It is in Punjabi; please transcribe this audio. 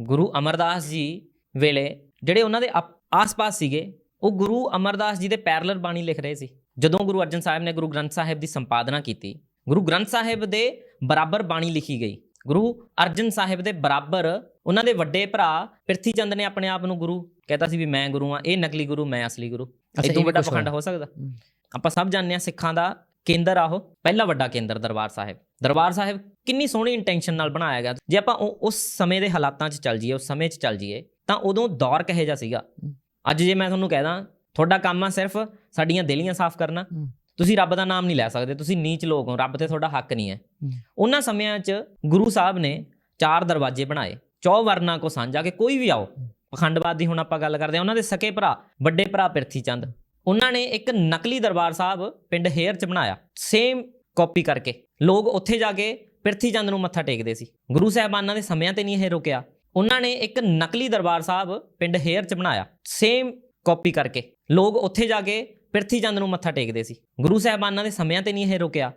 ਗੁਰੂ ਅਮਰਦਾਸ ਜੀ ਵੇਲੇ ਜਿਹੜੇ ਉਹਨਾਂ ਦੇ ਆਸ-ਪਾਸ ਸੀਗੇ ਉਹ ਗੁਰੂ ਅਮਰਦਾਸ ਜੀ ਦੇ ਪੈਰਲਲ ਬਾਣੀ ਲਿਖ ਰਹੇ ਸੀ। ਜਦੋਂ ਗੁਰੂ ਅਰਜਨ ਸਾਹਿਬ ਨੇ ਗੁਰੂ ਗ੍ਰੰਥ ਸਾਹਿਬ ਦੀ ਸੰਪਾਦਨਾ ਕੀਤੀ ਗੁਰੂ ਗ੍ਰੰਥ ਸਾਹਿਬ ਦੇ ਬਰਾਬਰ ਬਾਣੀ ਲਿਖੀ ਗਈ। ਗੁਰੂ ਅਰਜਨ ਸਾਹਿਬ ਦੇ ਬਰਾਬਰ ਉਹਨਾਂ ਦੇ ਵੱਡੇ ਭਰਾ ਪ੍ਰਿਥੀ ਚੰਦ ਨੇ ਆਪਣੇ ਆਪ ਨੂੰ ਗੁਰੂ ਕਹਿੰਦਾ ਸੀ ਵੀ ਮੈਂ ਗੁਰੂ ਆ ਇਹ ਨਕਲੀ ਗੁਰੂ ਮੈਂ ਅਸਲੀ ਗੁਰੂ। ਇਹ ਤੋਂ ਵੱਡਾ ਪਖੰਡ। ਹੋ। ਸਕਦਾ। ਆਪਾਂ ਸਭ ਜਾਣਦੇ ਆ ਸਿੱਖਾਂ ਦਾ ਕੇਂਦਰ ਆ ਉਹ ਪਹਿਲਾ ਵੱਡਾ ਕੇਂਦਰ ਦਰਬਾਰ ਸਾਹਿਬ। ਦਰਬਾਰ ਸਾਹਿਬ ਕਿੰਨੀ ਸੋਹਣੀ ਇੰਟੈਂਸ਼ਨ ਨਾਲ ਬਣਾਇਆ ਗਿਆ। ਜੇ ਆਪਾਂ ਉਸ ਸਮੇਂ ਦੇ ਹਾਲਾਤਾਂ 'ਚ ਚੱਲ ਜਾਈਏ ਉਸ ਸਮੇਂ 'ਚ ਚੱਲ ਜਾਈਏ ਤਾਂ ਉਦੋਂ ਦੌਰ ਕਹੇ ਜਾ ਸੀਗਾ। ਅੱਜ ਜੇ ਮੈਂ ਤੁਹਾਨੂੰ ਕਹਿਦਾ ਤੁਹਾਡਾ ਕੰਮ ਆ ਸਿਰਫ ਸਾਡੀਆਂ ਦਿਲੀਆਂ ਸਾਫ਼ ਕਰਨਾ। ਤੁਸੀਂ ਰੱਬ ਦਾ ਨਾਮ ਨਹੀਂ ਲੈ ਸਕਦੇ ਤੁਸੀਂ ਨੀਚ ਲੋਕ ਹੋ ਰੱਬ ਤੇ ਤੁਹਾਡਾ ਹੱਕ ਨਹੀਂ ਹੈ। ਉਹਨਾਂ ਸਮਿਆਂ 'ਚ ਗੁਰੂ ਸਾਹਿਬ ਨੇ ਚਾਰ ਦਰਵਾਜ਼ੇ ਬਣਾਏ ਚੌ ਵਰਨਾ ਕੋ ਸਾਂਝਾ ਕਿ ਕੋਈ ਵੀ ਆਓ। ਪਖੰਡਵਾਦ ਦੀ ਹੁਣ ਆਪਾਂ ਗੱਲ ਕਰਦੇ ਹਾਂ ਉਹਨਾਂ ਦੇ ਸਕੇ ਭਰਾ ਵੱਡੇ ਭਰਾ ਪ੍ਰਿਥੀ ਚੰਦ। ਉਹਨਾਂ ਨੇ ਇੱਕ ਨਕਲੀ ਦਰਬਾਰ ਸਾਹਿਬ ਪਿੰਡ ਹੇਰ 'ਚ ਬਣਾਇਆ। ਸੇਮ ਕਾਪੀ ਕਰਕੇ। ਲੋਕ ਉੱਥੇ ਜਾ ਕੇ ਪ੍ਰਿਥੀ ਚੰਦ ਨੂੰ ਮੱਥਾ ਟੇਕਦੇ ਸੀ। ਗੁਰੂ ਸਾਹਿਬਾਨਾਂ ਦੇ ਸਮਿਆਂ ਤੇ ਨਹੀਂ ਇਹ ਰੁਕਿਆ। ਉਹਨਾਂ ਨੇ ਇੱਕ ਨਕਲੀ ਦਰਬਾਰ ਸਾਹਿਬ ਪਿੰਡ ਹੇਰ 'ਚ ਬਣਾਇਆ। ਸੇਮ ਕਾਪੀ ਕਰਕੇ। ਲੋਕ ਉੱਥੇ ਜਾ ਕੇ ਪ੍ਰਿਥੀ ਚੰਦ ਨੂੰ ਮੱਥਾ ਟੇਕਦੇ ਸੀ। ਗੁਰੂ ਸਾਹਿਬਾਨਾਂ ਦੇ ਸਮਿਆਂ ਤੇ ਨਹੀਂ ਇਹ ਰੁਕਿਆ।